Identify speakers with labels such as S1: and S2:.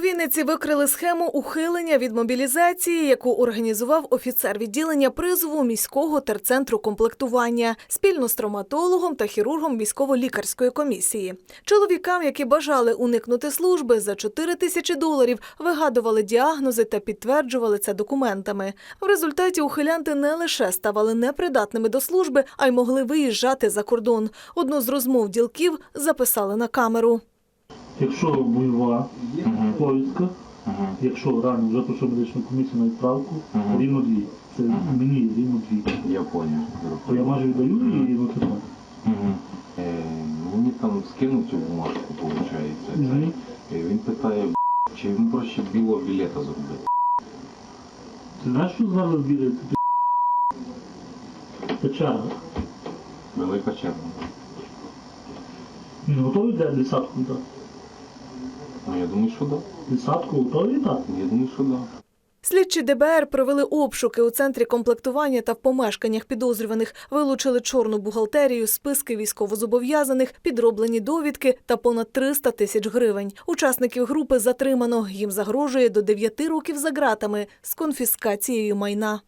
S1: Вінниці викрили схему ухилення від мобілізації, яку організував офіцер відділення призову міського терцентру комплектування спільно з травматологом та хірургом військово-лікарської комісії. Чоловікам, які бажали уникнути служби, за 4 тисячі доларів вигадували діагнози та підтверджували це документами. В результаті ухилянти не лише ставали непридатними до служби, а й могли виїжджати за кордон. Одну з розмов ділків записали на камеру.
S2: Якщо бойова
S3: Мгм.
S2: повістка,
S3: Ага.
S2: якщо рано вже пройшов медичну комісію на відправку,
S3: Мгм.
S2: рівно дві. Це
S3: Мгм.
S2: мені рівно дві.
S3: Я понял.
S2: То я майже віддаю і рівно три.
S3: Угу. Е, мені там скинуть цю бумажку, виходить.
S2: Мгм.
S3: Е, Він питає, «Б**, чи йому проще білого білета зробити.
S2: Ти знаєш, що зараз біля Це черга.
S3: Велика черга.
S2: Він готовий для десятку дати?
S3: Ну я думаю, що да.
S2: Десятку готовий дати?
S3: Я думаю, що да.
S1: Слідчі ДБР провели обшуки у центрі комплектування та в помешканнях підозрюваних, вилучили чорну бухгалтерію, списки військовозобов'язаних, підроблені довідки та понад 300 тисяч гривень. Учасників групи затримано. Їм загрожує до 9 років за ґратами з конфіскацією майна.